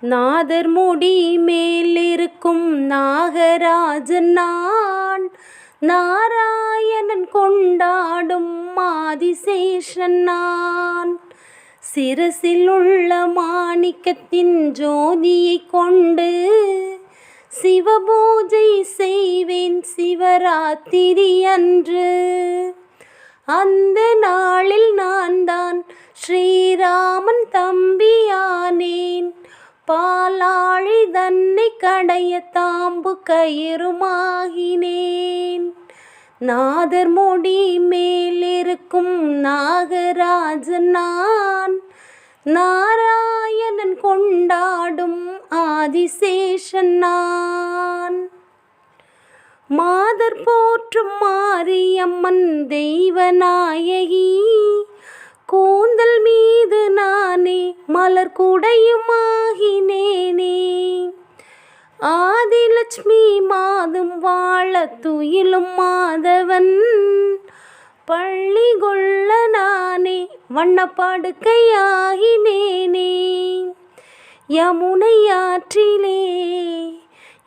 நாதர் முடி மேலிருக்கும் நாகராஜன் நான். நாராயணன் கொண்டாடும் ஆதிசேஷன் நான். சிரசில் உள்ள மாணிக்கத்தின் ஜோதியை கொண்டு சிவபூஜை செய்வேன் சிவராத்திரி அன்று. அந்த நாளில் நான் தான் ஸ்ரீராமன் தம்பியானே. பாலாழி தன்னை கடைய தாம்பு கயிறுமாகினேன். நாதர் முடி மேலிருக்கும் நாகராஜன் நான். நாராயணன் கொண்டாடும் ஆதிசேஷன் நான். மாதர் போற்றும் மாரியம்மன் தெய்வநாயகி. கூந்தல் மீது நானே மலர் கூடையுமாகினேனே ஆதிலட்சுமி மாதும் வாழ துயிலும் மாதவன். பள்ளி கொள்ள நானே வண்ணப்பாடுக்கையாகினேனே யமுனை ஆற்றிலே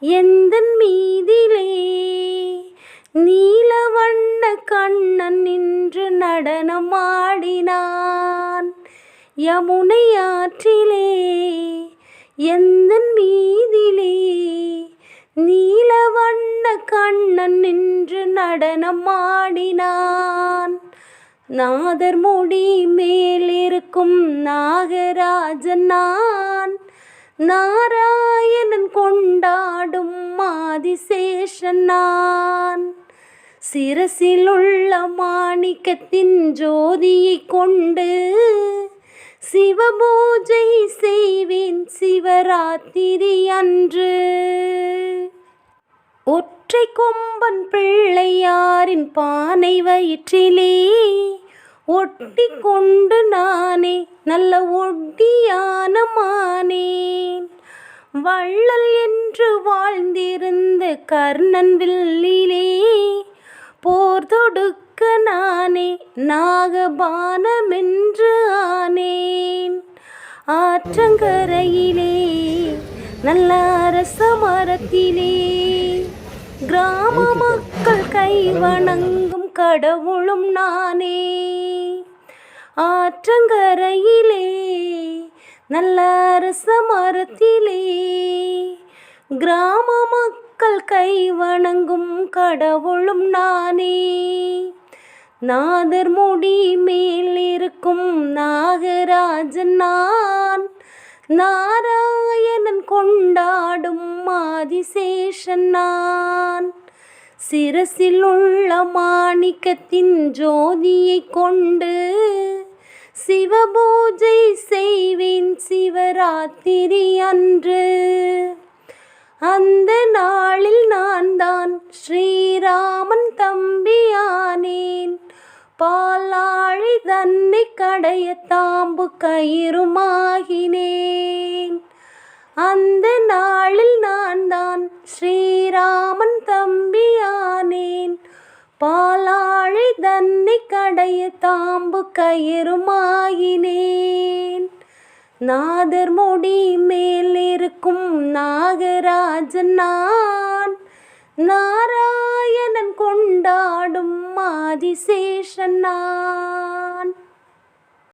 எந்தன் மீதிலே நீ அண்ணன் நின்று நடனமாடினான் யமுனை ஆற்றிலே எந்தன் மீதிலே நீல வண்ண கண்ணன் நின்று நடனமாடினான் நாதர் முடி மேலிருக்கும் நாகராஜன் நான். நாராயணன் கொண்டாடும் ஆதிசேஷன் நான். சிரசிலுள்ள மாணிக்கத்தின் ஜோதியை கொண்டு சிவபூஜை செய்வேன் சிவராத்திரி அன்று. ஒற்றை கொம்பன் பிள்ளையாரின் பானை வயிற்றிலே ஒட்டி கொண்டு நானே நல்ல ஒட்டியான மானேன். வள்ளல் என்று வாழ்ந்திருந்த கர்ணன் வில்லி ஆற்றங்கரையிலே நல்ல அரச மரத்திலே கிராம மக்கள் கை வணங்கும் கடவுளும் நானே. ஆற்றங்கரையிலே நல்ல அரச மரத்திலே கிராம மக்கள் கை வணங்கும் கடவுளும் நானே. நாதர் முடி மேல் இருக்கும் நாகராஜன் நான் நாராயணன் கொண்டாடும் ஆதிசேஷன் நான். சிரசில் உள்ள மாணிக்கத்தின் ஜோதியை கொண்டு சிவபூஜை செய்வேன் சிவராத்திரி அன்று. அந்த நாளில் நான் தான் ஸ்ரீ கடைய தாம்பு கயிறுமாகினேன். அந்த நாளில் நான் தான் ஸ்ரீராமன் தம்பியானேன். பாலாழை தன்னை கடைய தாம்பு கயிறுமாகினேன். நாதர் முடி மேல் இருக்கும் நாகராஜன் நான். நாராயணன் கொண்டாடும் ஆதிசேஷன் நான்.